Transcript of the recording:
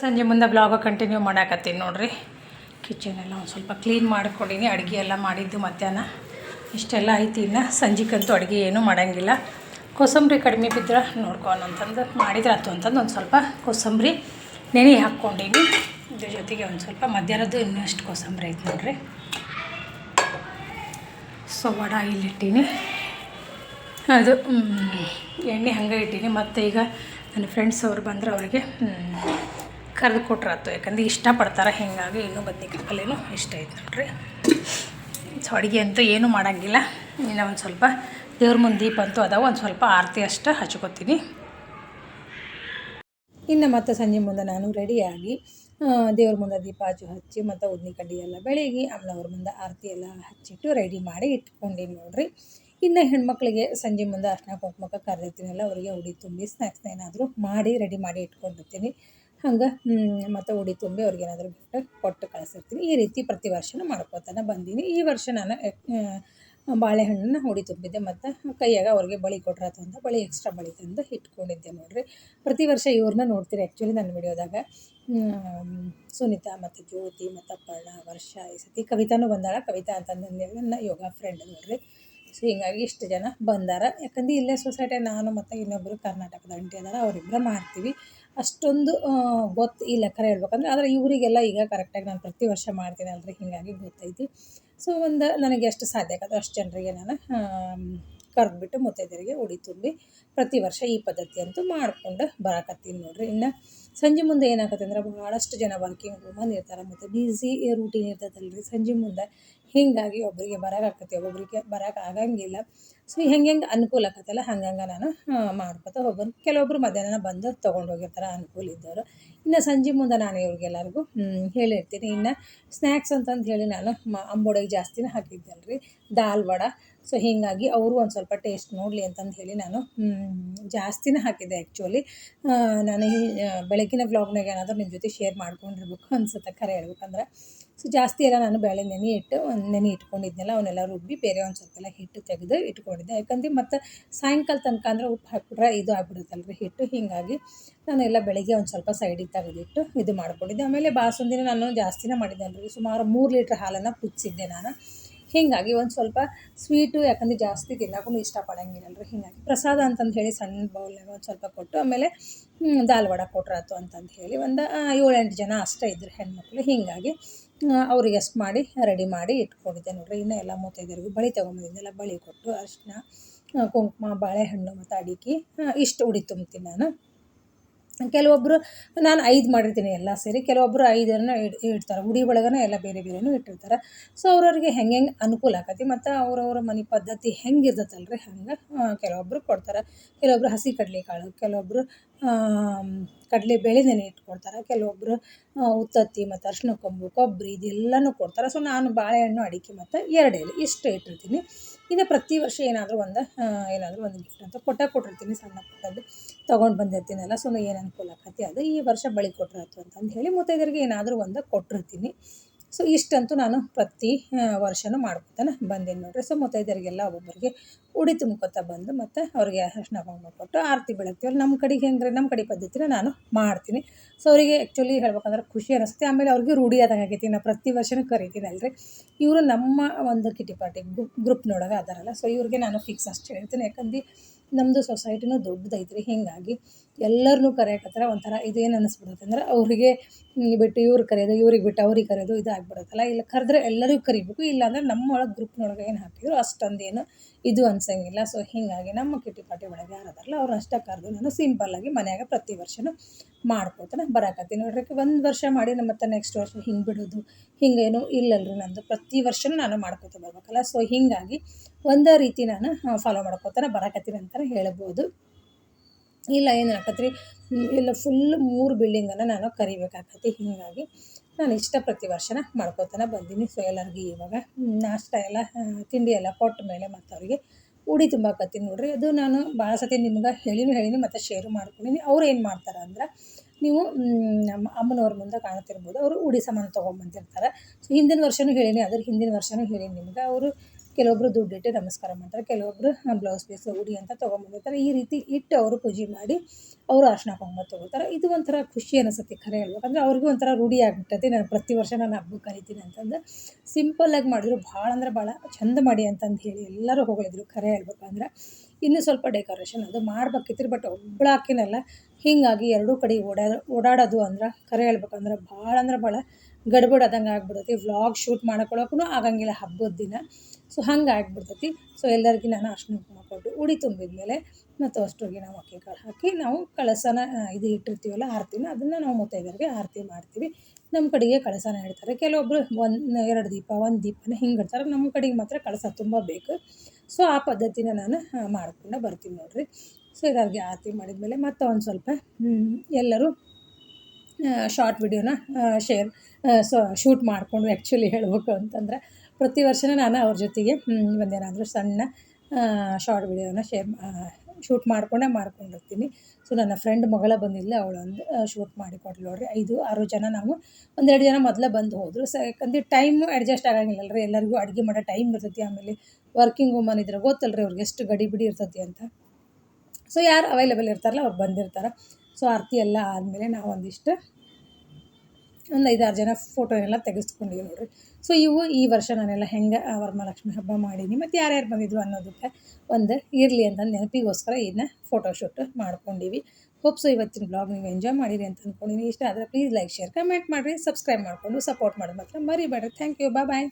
ಸಂಜೆ ಮುಂದೆ blog continue ಮಾಡಾಕತ್ತೀನಿ ನೋಡ್ರಿ. ಕಿಚನ್ ಎಲ್ಲ ಒಂದು ಸ್ವಲ್ಪ ಕ್ಲೀನ್ ಮಾಡ್ಕೊಂಡಿನಿ, ಅಡುಗೆ ಎಲ್ಲ ಮಾಡಿದ್ದು ಮಧ್ಯಾಹ್ನ. ಇಷ್ಟೆಲ್ಲ ಐತಿ ಇನ್ನು. ಸಂಜೆಗಂತೂ ಅಡುಗೆ ಏನೂ ಮಾಡೋಂಗಿಲ್ಲ. ಕೋಸಂಬರಿ ಕಡಿಮೆ ಬಿದ್ದರೆ ನೋಡ್ಕೊಂಡಂತಂದು ಮಾಡಿದ್ರೆ ಆಯ್ತು ಅಂತಂದು ಒಂದು ಸ್ವಲ್ಪ ಕೋಸಂಬರಿ ನೆನೆ ಹಾಕ್ಕೊಂಡೀನಿ. ಇದ್ರ ಜೊತೆಗೆ ಒಂದು ಸ್ವಲ್ಪ ಮಧ್ಯಾಹ್ನದ್ದು ಇನ್ನಷ್ಟು ಕೋಸಂಬರಿ ಐತೆ ನೋಡ್ರಿ. ಸೊ ವಡ ಇಲ್ಲಿಟ್ಟೀನಿ. ಅದು ಎಣ್ಣೆ ಹಂಗೆ ಇಟ್ಟೀನಿ. ಮತ್ತು ಈಗ ನನ್ನ ಫ್ರೆಂಡ್ಸ್ ಅವ್ರು ಬಂದ್ರೆ ಅವ್ರಿಗೆ ಕರೆದು ಕೊಟ್ರಾತು ಯಾಕಂದ್ರೆ ಇಷ್ಟಪಡ್ತಾರೆ, ಹೀಗಾಗಿ ಇನ್ನೂ ಬದ್ನಿಕಾಯಿ ಪಲ್ಯನೂ ಇಷ್ಟ ಐತೆ ನೋಡ್ರಿ. ಸೊ ಅಡುಗೆ ಅಂತೂ ಏನೂ ಮಾಡೋಂಗಿಲ್ಲ. ಇನ್ನು ಒಂದು ಸ್ವಲ್ಪ ದೇವ್ರ ಮುಂದೆ ದೀಪ ಅಂತೂ ಅದಾವ. ಒಂದು ಸ್ವಲ್ಪ ಆರತಿ ಅಷ್ಟು ಹಚ್ಕೋತೀನಿ. ಇನ್ನು ಮತ್ತೆ ಸಂಜೆ ಮುಂದೆ ನಾನು ರೆಡಿಯಾಗಿ ದೇವ್ರ ಮುಂದೆ ದೀಪ ಹಚ್ಚಿ ಹಚ್ಚಿ ಮತ್ತು ಉದ್ನಿ ಕಡ್ಡಿ ಎಲ್ಲ ಬೆಳಗಿ ಅವ್ರ ಮುಂದೆ ಆರತಿ ಎಲ್ಲ ಹಚ್ಚಿಟ್ಟು ರೆಡಿ ಮಾಡಿ ಇಟ್ಕೊಂಡೀನಿ ನೋಡ್ರಿ. ಇನ್ನು ಹೆಣ್ಮಕ್ಳಿಗೆ ಸಂಜೆ ಮುಂದೆ ಅರ್ಶಿನ ಕುಂಕುಮಕ್ಕೆ ಕರೆದಿರ್ತೀನಲ್ಲ, ಅವರಿಗೆ ಉಡಿ ತುಂಬಿ ಸ್ನ್ಯಾಕ್ಸ್ನ ಏನಾದರೂ ಮಾಡಿ ರೆಡಿ ಮಾಡಿ ಇಟ್ಕೊಂಡಿರ್ತೀನಿ ಹಂಗೆ ಮತ್ತು ಉಡಿ ತುಂಬಿ ಅವ್ರಿಗೆ ಏನಾದರೂ ಗಿಫ್ಟ್ ಕೊಟ್ಟು ಕಳಿಸಿರ್ತೀನಿ ಈ ರೀತಿ ಪ್ರತಿ ವರ್ಷನೂ ಮಾಡ್ಕೋತಾನೆ ಬಂದೀನಿ. ಈ ವರ್ಷ ನಾನು ಬಾಳೆಹಣ್ಣನ್ನು ಉಡಿ ತುಂಬಿದ್ದೆ ಮತ್ತು ಕೈಯಾಗ ಅವ್ರಿಗೆ ಬಳಿ ಕೊಟ್ರಾತು ಅಂತ ಬಳಿ ಎಕ್ಸ್ಟ್ರಾ ಬಳಿ ತಂದು ಇಟ್ಕೊಂಡಿದ್ದೆ ನೋಡಿರಿ. ಪ್ರತಿ ವರ್ಷ ಇವ್ರನ್ನ ನೋಡ್ತೀರಿ ಆ್ಯಕ್ಚುಲಿ ನನ್ನ ವಿಡಿಯೋದಾಗ. ಸುನೀತಾ ಮತ್ತು ಜ್ಯೋತಿ ಮತ್ತು ಅಪ್ಪಣ್ಣ, ವರ್ಷ ಈ ಸತಿ ಕವಿತಾನೂ ಬಂದಾಳ. ಕವಿತಾ ಅಂತಂದು ನನ್ನ ಯೋಗ ಫ್ರೆಂಡ್ ನೋಡ್ರಿ. ಸೊ ಹೀಗಾಗಿ ಇಷ್ಟು ಜನ ಬಂದಾರ. ಯಾಕಂದ್ರೆ ಇಲ್ಲೇ ಸೊಸೈಟಿ ನಾನು ಮತ್ತು ಇನ್ನೊಬ್ಬರು ಕರ್ನಾಟಕದ ಅಂಟಿ ಅದಾರ ಅವರಿಬ್ಬರ ಮಾಡ್ತೀವಿ. ಅಷ್ಟೊಂದು ಗೊತ್ತು ಈ ಲೆಕ್ಕ ಹೇಳ್ಬೇಕಂದ್ರೆ ಆದರೆ ಇವರಿಗೆಲ್ಲ ಈಗ ಕರೆಕ್ಟಾಗಿ ನಾನು ಪ್ರತಿ ವರ್ಷ ಮಾಡ್ತೀನಿ ಅಲ್ರಿ, ಹೀಗಾಗಿ ಗೊತ್ತೈತಿ. ಸೊ ಒಂದು ನನಗೆ ಎಷ್ಟು ಸಾಧ್ಯ ಆಗತ್ತೋ ಅಷ್ಟು ಜನರಿಗೆ ನಾನು ಕರೆದ್ಬಿಟ್ಟು ಮುತ್ತೈದೆಯರಿಗೆ ಉಡಿ ತುಂಬಿ ಪ್ರತಿ ವರ್ಷ ಈ ಪದ್ಧತಿ ಅಂತೂ ಮಾಡ್ಕೊಂಡು ಬರಕತ್ತೀನಿ ನೋಡ್ರಿ. ಇನ್ನು ಸಂಜೆ ಮುಂದೆ ಏನಾಗುತ್ತೆ ಅಂದ್ರೆ ಭಾಳಷ್ಟು ಜನ ವರ್ಕಿಂಗ್ ವುಮನ್ ಇರ್ತಾರೆ ಮತ್ತು ಬ್ಯುಸಿ ರೂಟೀನ್ ಇರ್ತೈತಲ್ರಿ. ಸಂಜೆ ಮುಂದೆ ಹೀಗಾಗಿ ಒಬ್ಬರಿಗೆ ಬರೋಕ್ಕಾಗ್ತೈತಿ ಒಬ್ಬೊಬ್ಬರಿಗೆ ಬರೋಕೆ ಆಗಂಗಿಲ್ಲ. ಸೊ ಹೆಂಗೆ ಹೆಂಗೆ ಅನುಕೂಲ ಆಗತ್ತಲ್ಲ ಹಂಗಂಗೆ ನಾನು ಮಾಡ್ಕೊತ ಹೋಗ್ಬೋದು ಕೆಲವೊಬ್ರು ಮಧ್ಯಾಹ್ನ ಬಂದು ತೊಗೊಂಡು ಹೋಗಿರ್ತಾರೆ, ಅನುಕೂಲ ಇದ್ದವರು. ಇನ್ನು ಸಂಜೆ ಮುಂದೆ ನಾನು ಇವ್ರಿಗೆಲ್ಲರಿಗೂ ಹೇಳಿರ್ತೀನಿ. ಇನ್ನು ಸ್ನ್ಯಾಕ್ಸ್ ಅಂತಂದು ಹೇಳಿ ನಾನು ಮ ಅಂಬೋಡಿಗೆ ಜಾಸ್ತಿನೇ ಹಾಕಿದ್ದೆ ರೀ ದಾಲ್ ವಡ ಸೊ ಹೀಗಾಗಿ ಅವರು ಒಂದು ಸ್ವಲ್ಪ ಟೇಸ್ಟ್ ನೋಡಲಿ ಅಂತಂದು ಹೇಳಿ ನಾನು ಜಾಸ್ತಿನೇ ಹಾಕಿದ್ದೆ ಆ್ಯಕ್ಚುಲಿ ನಾನು ಬೆಳಗಿನ ವ್ಲಾಗ್ನಾಗ ಏನಾದರೂ ನಿಮ್ಮ ಜೊತೆ ಶೇರ್ ಮಾಡ್ಕೊಂಡಿರ್ಬೇಕು ಅನ್ಸುತ್ತೆ ಖರೆ ಹೇಳ್ಬೇಕಂದ್ರೆ. ಸೊ ಜಾಸ್ತಿ ಎಲ್ಲ ನಾನು ಬೇಳೆ ನೆನೆ ಇಟ್ಟು, ಒಂದು ನೆನೆ ಇಟ್ಕೊಂಡಿದ್ನೆಲ್ಲ, ಅವನ್ನೆಲ್ಲ ರುಬ್ಬಿ ಬೇರೆ ಒಂದು ಸ್ವಲ್ಪ ಎಲ್ಲ ಹಿಟ್ಟು ತೆಗೆದು ಇಟ್ಕೊಂಡಿದ್ದೆ. ಯಾಕಂದ್ರೆ ಮತ್ತು ಸಾಯಂಕಾಲ ತನಕ ಅಂದ್ರೆ ಉಪ್ಪು ಹಾಕ್ಬಿಟ್ರೆ ಇದು ಆಗ್ಬಿಡುತ್ತಲ್ರಿ ಹಿಟ್ಟು. ಹೀಗಾಗಿ ನಾನೆಲ್ಲ ಬೆಳಗ್ಗೆ ಒಂದು ಸ್ವಲ್ಪ ಸೈಡಿಗೆ ತೆಗೆದಿಟ್ಟು ಇದು ಮಾಡ್ಕೊಂಡಿದ್ದೆ. ಆಮೇಲೆ ಬಾಸುಂದಿನ ನಾನು ಜಾಸ್ತಿನೇ ಮಾಡಿದ್ದೆ ಸುಮಾರು ಮೂರು ಲೀಟ್ರ್ ಹಾಲನ್ನು ಕುದಿಸಿದ್ದೆ ನಾನು. ಹೀಗಾಗಿ ಒಂದು ಸ್ವಲ್ಪ ಸ್ವೀಟು ಯಾಕಂದ್ರೆ ಜಾಸ್ತಿ ತಿನ್ನೋಕ್ಕೂ ಇಷ್ಟಪಡಂಗಿಲ್ಲಲ್ರಿ. ಹೀಗಾಗಿ ಪ್ರಸಾದ ಅಂತಂದು ಹೇಳಿ ಸಣ್ಣ ಬೌಲ್ನಾಗ ಒಂದು ಸ್ವಲ್ಪ ಕೊಟ್ಟು ಆಮೇಲೆ ದಾಲ್ ವಡ ಕೊಟ್ರಾತು ಅಂತಂದು ಹೇಳಿ ಒಂದು ಏಳೆಂಟು ಜನ ಅಷ್ಟೇ ಇದ್ರು ಹೆಣ್ಮಕ್ಳು. ಹೀಗಾಗಿ ಅವ್ರಿಗೆ ಅಷ್ಟು ಮಾಡಿ, ರೆಡಿ ಮಾಡಿ ಇಟ್ಕೊಂಡಿದ್ದೆ ನೋಡ್ರಿ. ಇನ್ನೂ ಎಲ್ಲ ಮೂವತ್ತೈದರಿಗೂ ಬಳಿ ತೊಗೊಂಬಂದಿದ್ದೆಲ್ಲ ಬಳಿ ಕೊಟ್ಟು ಅರಿಶಿನ ಕುಂಕುಮ, ಬಾಳೆಹಣ್ಣು ಮತ್ತು ಅಡಿಕೆ ಇಷ್ಟು ಉಡಿ ತುಂಬ್ತೀನಿ ನಾನು. ಕೆಲವೊಬ್ಬರು ನಾನು ಐದು ಮಾಡಿರ್ತೀನಿ ಎಲ್ಲ ಸೇರಿ ಕೆಲವೊಬ್ಬರು ಐದನ್ನು ಇಡ್, ಇಡ್ತಾರೆ. ಉಡಿ ಒಳಗೇ ಎಲ್ಲ ಬೇರೆ ಬೇರೆನೂ ಇಟ್ಟಿರ್ತಾರೆ. ಸೊ ಅವ್ರವ್ರಿಗೆ ಹೆಂಗೆ ಹೆಂಗೆ ಅನುಕೂಲ ಆಕತಿ ಮತ್ತು ಅವ್ರವ್ರ ಮನೆ ಪದ್ಧತಿ ಹೆಂಗೆ ರೀ ಹಂಗೆ ಕೆಲವೊಬ್ಬರು ಕೊಡ್ತಾರೆ. ಕೆಲವೊಬ್ಬರು ಹಸಿ ಕಡಲೆಕಾಳು ಕೆಲವೊಬ್ಬರು ಕಡಲೆ ಬೇಳೆ ನೆನೆ ಇಟ್ಕೊಡ್ತಾರೆ ಕೆಲವೊಬ್ಬರು ಉತ್ತತ್ತಿ ಮತ್ತು ಅರಿಶಿನ ಕೊಂಬು ಕೊಬ್ಬರಿ ಇದೆಲ್ಲನೂ ಕೊಡ್ತಾರೆ. ಸೊ ನಾನು ಬಾಳೆಹಣ್ಣು, ಅಡಿಕೆ ಮತ್ತು ಎರಡು ಎಲೆ ಇಷ್ಟು ಇಟ್ಟಿರ್ತೀನಿ. ಇನ್ನು ಪ್ರತಿ ವರ್ಷ ಏನಾದರೂ ಒಂದು ಏನಾದರೂ ಒಂದು ಗಿಫ್ಟ್ ಅಂತ ಕೊಟ್ಟ ಕೊಟ್ಟಿರ್ತೀನಿ. ಸಣ್ಣ ಪುಟ್ಟದ್ದು ತೊಗೊಂಡು ಬಂದಿರ್ತೀನಲ್ಲ ಸೊ ಏನು ಅನುಕೂಲ ಆಕತಿ ಅದು. ಈ ವರ್ಷ ಬಳಿ ಕೊಟ್ರಾತು ಅಂತಂದು ಹೇಳಿ ಮುತ್ತೈದೆಯರಿಗೆ ಏನಾದರೂ ಒಂದು ಕೊಟ್ಟಿರ್ತೀನಿ. ಸೊ ಇಷ್ಟಂತೂ ನಾನು ಪ್ರತಿ ವರ್ಷನೂ ಮಾಡ್ಕೊತಾನೆ ಬಂದೀನಿ ನೋಡ್ರಿ. ಸೊ ಮುತ್ತೈದರಿಗೆಲ್ಲ ಒಬ್ಬೊಬ್ಬರಿಗೆ ಉಡಿ ತುಂಬ್ಕೊತಾ ಬಂದು ಮತ್ತು ಅವ್ರಿಗೆ ಅರ್ಶಿನ ಕುಂಕುಮ ಕೊಟ್ಟು ಆರತಿ ಬೆಳಗ್ತೀವಲ್ಲ ನಮ್ಮ ಕಡೆಗೆ ಹೆಂಗ್ರೆ ನಮ್ಮ ಕಡೆ ಪದ್ಧತಿನ ನಾನು ಮಾಡ್ತೀನಿ. ಸೊ ಅವರಿಗೆ ಆ್ಯಕ್ಚುಲಿ ಹೇಳ್ಬೇಕಂದ್ರೆ ಖುಷಿ ಅನಿಸುತ್ತೆ. ಆಮೇಲೆ ಅವ್ರಿಗೆ ರೂಢಿ ಆದಂಗೆ ಆಗೈತಿ. ನಾನು ಪ್ರತಿ ವರ್ಷನೂ ಕರಿತೀನಿ ಅಲ್ರಿ ಇವರು ನಮ್ಮ ಒಂದು ಕಿಟಿ ಪಾರ್ಟಿ ಗ್ರೂಪ್ ಗ್ರೂಪ್ನೊಳಗೆ ಅದಾರಲ್ಲ ಸೊ ಇವ್ರಿಗೆ ನಾನು ಫಿಕ್ಸ್ ಅಷ್ಟು ಹೇಳ್ತೀನಿ. ಯಾಕಂದ್ರೆ ನಮ್ಮದು ಸೊಸೈಟಿನೂ ದೊಡ್ಡದೈತ್ರಿ. ಹೀಗಾಗಿ ಎಲ್ಲರನ್ನೂ ಕರೆಯಕತ್ತಾರ, ಒಂಥರ ಇದೇನು ಅನ್ನಿಸ್ಬಿಡುತ್ತೆ ಅಂದ್ರೆ ಅವರಿಗೆ ಬಿಟ್ಟು ಇವ್ರು ಕರೆಯೋದು, ಇವ್ರಿಗೆ ಬಿಟ್ಟು ಅವ್ರಿಗೆ ಕರೆಯೋದು ಇದು ಆಗ್ಬಿಡುತ್ತಲ್ಲ ಇಲ್ಲ ಕರೆದ್ರೆ ಎಲ್ಲರಿಗೂ ಕರಿಬೇಕು, ಇಲ್ಲಾಂದ್ರೆ ನಮ್ಮ ಒಳಗೆ ಗ್ರೂಪ್ನೊಳಗೆ ಏನು ಹಾಕಿದ್ರು ಅಷ್ಟೊಂದೇನು ಇದು ಅನ್ಸಂಗಿಲ್ಲ. ಸೊ ಹೀಗಾಗಿ ನಮ್ಮ ಕಿಟ್ಟಿ ಪಾಟಿ ಒಳಗೆ ಯಾರದಲ್ಲ ಅವ್ರು ಅಷ್ಟೇ ಕರೆದು ನಾನು ಸಿಂಪಲ್ಲಾಗಿ ಮನ್ಯಾಗ ಪ್ರತಿ ವರ್ಷನೂ ಮಾಡ್ಕೊತಾನೆ ಬರಾಕತ್ತೀನಿ. ನೋಡ್ರಿ ಒಂದು ವರ್ಷ ಮಾಡಿ ನಮ್ಮ ಮತ್ತೆ ನೆಕ್ಸ್ಟ್ ವರ್ಷ ಹಿಂಗೆ ಬಿಡೋದು ಹಿಂಗೇನು ಇಲ್ಲಲ್ರಿ ನಂದು. ಪ್ರತಿ ವರ್ಷನೂ ನಾನು ಮಾಡ್ಕೊತ ಬರ್ಬೇಕಲ್ಲ. ಸೊ ಹೀಗಾಗಿ ಒಂದೇ ರೀತಿ ನಾನು ಫಾಲೋ ಮಾಡ್ಕೊತಾನೆ ಬರಾಕತ್ತೀನಿ ಅಂತಲೇ ಹೇಳ್ಬೋದು. ಇಲ್ಲ, ಏನು ಆಕತ್ರಿ ಇಲ್ಲ ಫುಲ್ ಮೂರು ಬಿಲ್ಡಿಂಗನ್ನು ನಾನು ಕರಿಬೇಕಾಕತಿ ಹೀಗಾಗಿ ನಾನು ಇಷ್ಟ ಪ್ರತಿ ವರ್ಷನ ಮಾಡ್ಕೊತಾನೆ ಬಂದೀನಿ. ಸೊ ಎಲ್ಲರಿಗೆ ಇವಾಗ ನಾಷ್ಟ ಎಲ್ಲ ತಿಂಡಿ ಎಲ್ಲ ಕೊಟ್ಟ ಮೇಲೆ ಮತ್ತು ಅವರಿಗೆ ಉಡಿ ತುಂಬಾಕತ್ತೀನಿ ನೋಡ್ರಿ. ಅದು ನಾನು ಭಾಳ ಸತಿ ನಿಮ್ಗೆ ಹೇಳಿನೂ ಹೇಳಿನಿ, ಮತ್ತು ಶೇರು ಮಾಡ್ಕೊಂಡಿನಿ. ಅವ್ರು ಏನು ಮಾಡ್ತಾರೆ ಅಂದ್ರೆ ನೀವು ನಮ್ಮ ಅಮ್ಮನವ್ರ ಮುಂದೆ ಕಾಣ್ತಿರ್ಬೋದು. ಅವರು ಉಡಿ ಸಾಮಾನು ತೊಗೊಂಬಂದಿರ್ತಾರೆ ಸೊ ಹಿಂದಿನ ವರ್ಷವೂ ಹೇಳಿನಿ ಅದ್ರ ಹಿಂದಿನ ವರ್ಷವೂ ಹೇಳಿನಿ ನಿಮ್ಗೆ. ಅವರು ಕೆಲವೊಬ್ಬರು ದುಡ್ಡಿಟ್ಟು ನಮಸ್ಕಾರ ಮಾಡ್ತಾರೆ ಕೆಲವೊಬ್ಬರು ಬ್ಲೌಸ್ ಪೀಸ್ ಉಡಿ ಅಂತ ತೊಗೊಂಬಂದಿರ್ತಾರೆ. ಈ ರೀತಿ ಇಟ್ಟು ಅವರು ಪೂಜೆ ಮಾಡಿ ಅವರು ಅರ್ಶಿನ ಕುಂಕುಮ ತೊಗೋತಾರೆ ಇದು ಒಂಥರ ಖುಷಿ ಅನಿಸುತ್ತೆ ಖರೆ ಹೇಳ್ಬೇಕಂದ್ರೆ ಅವ್ರಿಗೂ ಒಂಥರ ರೂಢಿ ಆಗಿಬಿಟ್ಟೈತಿ. ನಾನು ಪ್ರತಿ ವರ್ಷ ನಾನು ಹಬ್ಬ ಕರಿತೀನಿ ಅಂತಂದು. ಸಿಂಪಲ್ಲಾಗಿ ಮಾಡಿದ್ರು ಭಾಳ ಅಂದ್ರೆ ಭಾಳ ಚಂದ ಮಾಡಿ ಅಂತಂದು ಹೇಳಿ ಎಲ್ಲರೂ ಹೋಗಿದ್ರು ಖರೆ ಹೇಳ್ಬೇಕಂದ್ರೆ ಇನ್ನೂ ಸ್ವಲ್ಪ ಡೆಕೋರೇಷನ್ ಅದು ಮಾಡ್ಬೇಕಿತ್ತು ಬಟ್ ಒಬ್ಬಳು ಹಾಕಿನಲ್ಲ ಹೀಗಾಗಿ ಎರಡೂ ಕಡೆ ಓಡಾಡ, ಓಡಾಡೋದು ಅಂದ್ರೆ ಖರೆ ಹೇಳ್ಬೇಕಂದ್ರೆ ಭಾಳ ಅಂದ್ರೆ ಭಾಳ ಗಡ್ಬಡ್ ಆದಂಗೆ ಆಗ್ಬಿಡ್ತೈತಿ. ವ್ಲಾಗ್ ಶೂಟ್ ಮಾಡ್ಕೊಳಕ್ಕೂ ಆಗಂಗಿಲ್ಲ ಹಬ್ಬದ ದಿನ. ಸೊ ಹಂಗೆ ಆಗ್ಬಿಡ್ತೈತಿ. ಸೊ ಎಲ್ಲರಿಗೂ ನಾನು ಅರ್ಶಿನ ಕುಂಕುಮ ಕೊಟ್ಟು ಉಡಿ ತುಂಬಿದ ಮೇಲೆ ಮತ್ತು ಅಷ್ಟೊಗೆ ನಾವು ಅಕ್ಕಿ ಕಾಳು ಹಾಕಿ ನಾವು ಕಳಸನ ಇದು ಇಟ್ಟಿರ್ತೀವಲ್ಲ, ಆರತಿನ, ಅದನ್ನು ನಾವು ಮುತ್ತೈದರಿಗೆ ಆರತಿ ಮಾಡ್ತೀವಿ. ನಮ್ಮ ಕಡೆಗೆ ಕಳಸನ ಇಡ್ತಾರೆ. ಕೆಲವೊಬ್ಬರು ಒಂದು, ಎರಡು ದೀಪ, ಒಂದು ದೀಪನ ಹಿಂಗೆ ಇಡ್ತಾರೆ. ನಮ್ಮ ಕಡೆಗೆ ಮಾತ್ರ ಕಳಸ ತುಂಬ ಬೇಕು. ಸೊ ಆ ಪದ್ಧತಿನ ನಾನು ಮಾಡ್ಕೊಂಡು ಬರ್ತೀನಿ ನೋಡಿರಿ. ಸೊ ಇದಾಗಿ ಆರತಿ ಮಾಡಿದ್ಮೇಲೆ ಮತ್ತೆ ಒಂದು ಸ್ವಲ್ಪ ಎಲ್ಲರೂ ಶಾರ್ಟ್ ವಿಡಿಯೋನ ಶೇರ್ ಸೊ ಶೂಟ್ ಮಾಡಿಕೊಂಡು ಆ್ಯಕ್ಚುಲಿ ಹೇಳಬೇಕು ಅಂತಂದ್ರೆ ಪ್ರತಿ ವರ್ಷವೂ ನಾನು ಅವ್ರ ಜೊತೆಗೆ ಒಂದೇನಾದರೂ ಸಣ್ಣ ಶಾರ್ಟ್ ವಿಡಿಯೋನ ಶೇರ್ ಶೂಟ್ ಮಾಡಿಕೊಂಡೇ ಮಾಡ್ಕೊಂಡಿರ್ತೀನಿ. ಸೊ ನನ್ನ ಫ್ರೆಂಡ್ ಮಗಳ ಬಂದಿಲ್ಲ ಅವಳೊಂದು ಶೂಟ್ ಮಾಡಿ ಕೊಟ್ಲು ನೋಡಿರಿ. ಐದು, ಆರು ಜನ ನಾವು ಒಂದೆರಡು ಜನ ಮೊದಲೇ ಬಂದು ಹೋದರು. ಸೊ ಯಾಕಂದ್ರೆ ಟೈಮು ಅಡ್ಜಸ್ಟ್ ಆಗಂಗಿಲ್ಲ ರೀ ಎಲ್ಲರಿಗೂ ಅಡುಗೆ ಮಾಡೋ ಟೈಮ್ ಇರ್ತೈತಿ, ಆಮೇಲೆ ವರ್ಕಿಂಗ್ ವುಮನ್ ಇದ್ರೆ ಗೊತ್ತಲ್ಲ ರೀ ಅವ್ರಿಗೆ ಎಷ್ಟು ಗಡಿಬಿಡಿ ಇರ್ತೈತಿ ಅಂತ. ಸೊ ಯಾರು ಅವೈಲೇಬಲ್ ಇರ್ತಾರಲ್ಲ, ಅವ್ರು ಬಂದಿರ್ತಾರೆ. ಸೊ ಆರತಿ ಎಲ್ಲ ಆದಮೇಲೆ ನಾವು ಒಂದಿಷ್ಟು ಒಂದು ಐದಾರು ಜನ ಫೋಟೋನೆಲ್ಲ ತೆಗೆಸ್ಕೊಂಡಿವಿ ನೋಡಿರಿ. ಸೊ ಇವು ಈ ವರ್ಷ ನಾನೆಲ್ಲ ಹೆಂಗೆ ವರಮಹಾಲಕ್ಷ್ಮಿ ಹಬ್ಬ ಮಾಡೀನಿ ಮತ್ತು ಯಾರ್ಯಾರು ಬಂದಿದ್ವು ಅನ್ನೋದಕ್ಕೆ ಒಂದು ಇರಲಿ ಅಂತ ನೆನಪಿಗೋಸ್ಕರ ಇದನ್ನ ಫೋಟೋಶೂಟ್ ಮಾಡ್ಕೊಂಡಿವಿ. ಹೋಪ್ ಸೊ ಇವತ್ತಿನ ಬ್ಲಾಗ್ ನೀವು ಎಂಜಾಯ್ ಮಾಡಿರಿ ಅಂತ ಅಂದ್ಕೊಂಡಿನಿ ಇಷ್ಟ ಆದರೆ ಪ್ಲೀಸ್ ಲೈಕ್ ಶೇರ್ ಕಮೆಂಟ್ ಮಾಡಿರಿ. ಸಬ್ಸ್ಕ್ರೈಬ್ ಮಾಡಿಕೊಂಡು ಸಪೋರ್ಟ್ ಮಾಡೋದು ಮಾತ್ರ ಮರಿಬೇಡ್ರಿ. Thank you bye bye